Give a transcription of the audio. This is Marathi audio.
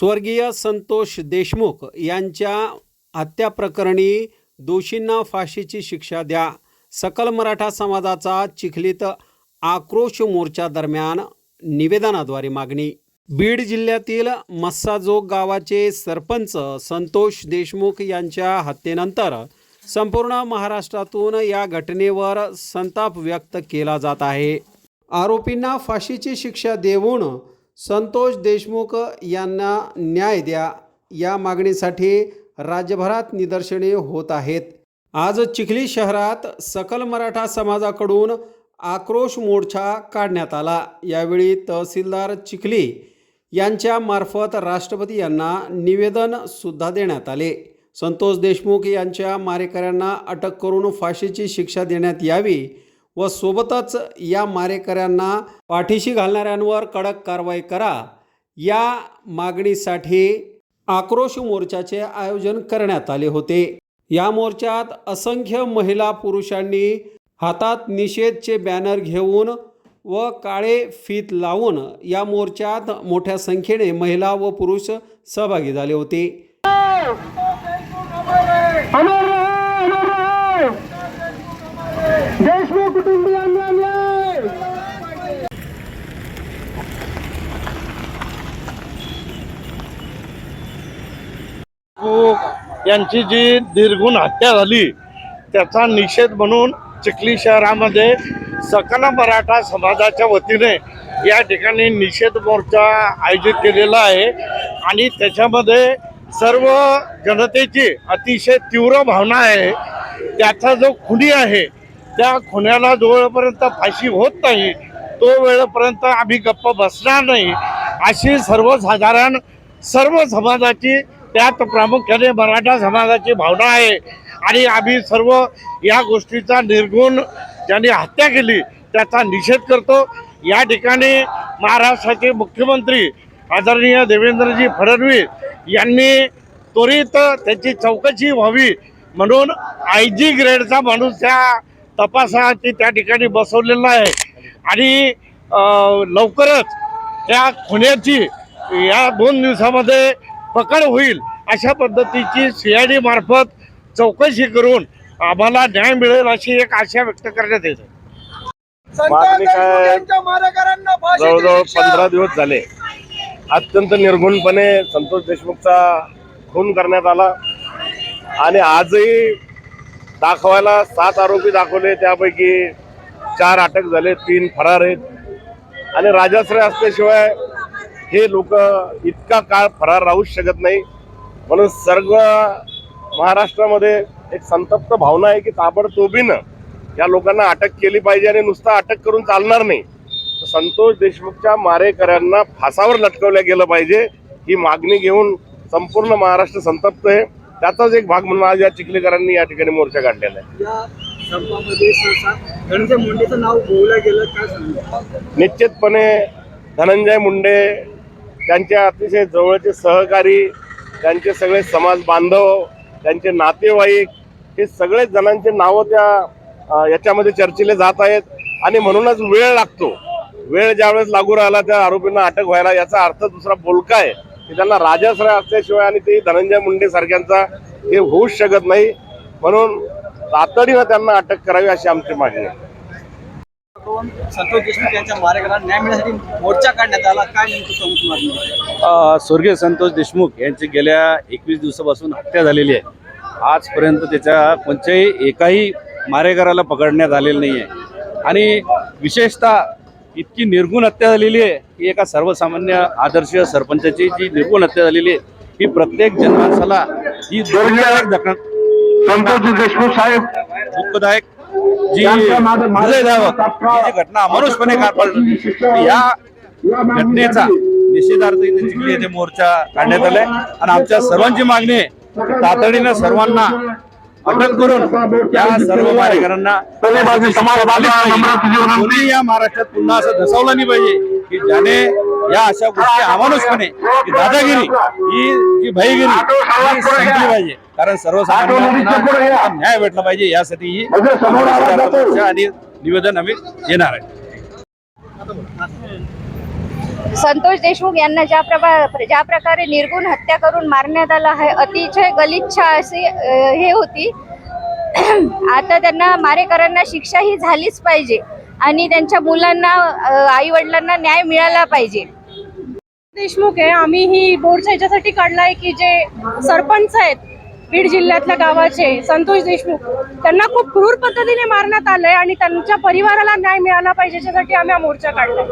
स्वर्गीय संतोष देशमुख यांच्या हत्याप्रकरणी दोषींना फाशीची शिक्षा द्या. सकल मराठा समाजाचा चिखलीत आक्रोश मोर्चा दरम्यान निवेदनाद्वारे मागणी. बीड जिल्ह्यातील मस्साजोग गावाचे सरपंच संतोष देशमुख यांच्या हत्येनंतर संपूर्ण महाराष्ट्रातून या घटनेवर संताप व्यक्त केला जात आहे. आरोपींना फाशीची शिक्षा देऊन संतोष देशमुख यांना न्याय द्या. या मागणीसाठी राज्यभरात निदर्शने होत आहेत. आज चिखली शहरात सकल मराठा समाजाकडून आक्रोश मोर्चा काढण्यात आला. यावेळी तहसीलदार चिखली यांच्या मार्फत राष्ट्रपती यांना निवेदनसुद्धा देण्यात आले. संतोष देशमुख यांच्या मारेकऱ्यांना अटक करून फाशीची शिक्षा देण्यात यावी. व सोबतच या मारेकऱ्यांना पाठीशी घालणाऱ्यांवर कडक कारवाई करा. या मागणीसाठी आक्रोश मोर्चाचे आयोजन करण्यात आले होते. या मोर्चात असंख्य महिला पुरुषांनी हातात निषेधचे बॅनर घेऊन व काळे फीत लावून या मोर्चात मोठ्या संख्येने महिला व पुरुष सहभागी झाले होते. यांची जी निर्गुण हत्या झाली त्याचा निषेध म्हणून चिखली शहरामध्ये सकल मराठा समाजाच्या वतीने या ठिकाणी निषेध मोर्चा आयोजित केलेला आहे आणि त्याच्यामध्ये सर्व जनतेची अतिशय तीव्र भावना आहे. त्याचा जो खुनी आहे त्या खुन्याला जोपर्यंत फाशी होत नाही तो वेळपर्यंत आम्ही गप्प बसणार नाही. अशी सर्वसाधारण सर्व समाजाची त्यात प्रामुख्याने मराठा समाजाची भावना आहे. आणि आम्ही सर्व या गोष्टीचा निर्गुण ज्यांनी हत्या केली त्याचा निषेध करतो. या ठिकाणी महाराष्ट्राचे मुख्यमंत्री आदरणीय देवेंद्रजी फडणवीस यांनी त्वरित त्याची चौकशी व्हावी म्हणून आय जी ग्रेडचा माणूस त्या तपासाची त्या ठिकाणी बसवलेला आहे. आणि लवकरच त्या खुन्याची या दोन दिवसामध्ये पकड होईल अशा पद्धतीची सी आय डी मार्फत चौकशी करून आम्हाला न्याय मिळेल अशी एक आशा व्यक्त करण्यात येते. मागणी काय? जवळजवळ पंधरा दिवस झाले. अत्यंत निर्गुणपणे संतोष देशमुखचा खून करण्यात आला आणि आजही दाखवायला सात आरोपी दाखवले त्यापैकी चार अटक झाले तीन फरार आहेत. आणि राजाश्रय असल्याशिवाय हे लोक इतका काळ फरार राहूच शकत नाही. म्हणून सर्व महाराष्ट्रामध्ये एक संतप्त भावना आहे की ताबडतोबीनं या लोकांना अटक केली पाहिजे आणि नुसतं अटक करून चालणार नाही. तर संतोष देशमुखच्या मारेकऱ्यांना फासावर लटकवलं गेलं पाहिजे. ही मागणी घेऊन संपूर्ण महाराष्ट्र संतप्त आहे. त्याचाच एक भाग म्हणून आज या चिखलीकरांनी या ठिकाणी मोर्चा काढलेला आहे. निश्चितपणे धनंजय मुंडे त्यांचे अतिशय जवळचे सहकारी त्यांचे सगळे समाज बांधव त्यांचे नातेवाईक हे सगळेच जणांचे नावं त्या याच्यामध्ये चर्चेले जात आहेत. आणि म्हणूनच वेळ लागतो. वेळ ज्यावेळेस लागू राहिला त्या आरोपींना अटक व्हायला याचा अर्थ दुसरा बोलका आहे की त्यांना राजाश्रय असल्याशिवाय आणि ते धनंजय मुंडे सारख्यांचा हे होऊच शकत नाही. म्हणून तातडीनं त्यांना अटक करावी अशी आमची मागणी आहे. संतोष देशमुख यांच्या न्याय मिळण्यासाठी मोर्चा काढण्यात आला. काय नेमकं स्वर्गीय संतोष देशमुख यांची गेल्या एकवीस दिवसापासून हत्या झालेली आहे. आजपर्यंत त्याच्या कोणत्याही एकाही मारेकराला पकडण्यात आलेलं नाही आहे आणि विशेषतः इतकी निर्गुण हत्या झालेली आहे की एका सर्वसामान्य आदर्श सरपंचाची जी निर्गुण हत्या झालेली आहे ही प्रत्येक जनमानसाला ही दुर्दैवाक घटना संतोष देशमुख साहेब. दुःखदायक जी. घटना अमानुषपणे पार पडली या घटनेचा निषेधार्थ इथे चिखली येथे मोर्चा काढण्यात आलाय. आणि आमच्या सर्वांची मागणी आहे तातडीनं सर्वांना अटक करून या सर्व कोणी या महाराष्ट्रात पुन्हा असं धसावलं नाही पाहिजे की ज्याने या अशा गोष्टी अमानुषपणे की दादागिरी ही जी भाईगिरी ही संपली पाहिजे. कारण सर्वसामान्यांना न्याय भेटला पाहिजे यासाठी ही आणि निवेदन आम्ही देणार आहे. संतोष देशमुख यांना ज्या प्रभा ज्या प्रकारे निर्गुण हत्या करून मारण्यात आलं आहे अतिशय गलिच्छ अशी हे होती. आता त्यांना मारेकरांना शिक्षा ही झालीच पाहिजे आणि त्यांच्या मुलांना आई वडिलांना न्याय मिळाला पाहिजे. देशमुख आहे आम्ही ही बोर्डच्या ह्याच्यासाठी काढलाय की जे सरपंच आहेत बीड जिल्ह्यातल्या गावाचे संतोष देशमुख त्यांना खूप क्रूर पद्धतीने मारण्यात आलंय आणि त्यांच्या परिवाराला न्याय मिळाला पाहिजे याच्यासाठी आम्ही हा मोर्चा काढलाय.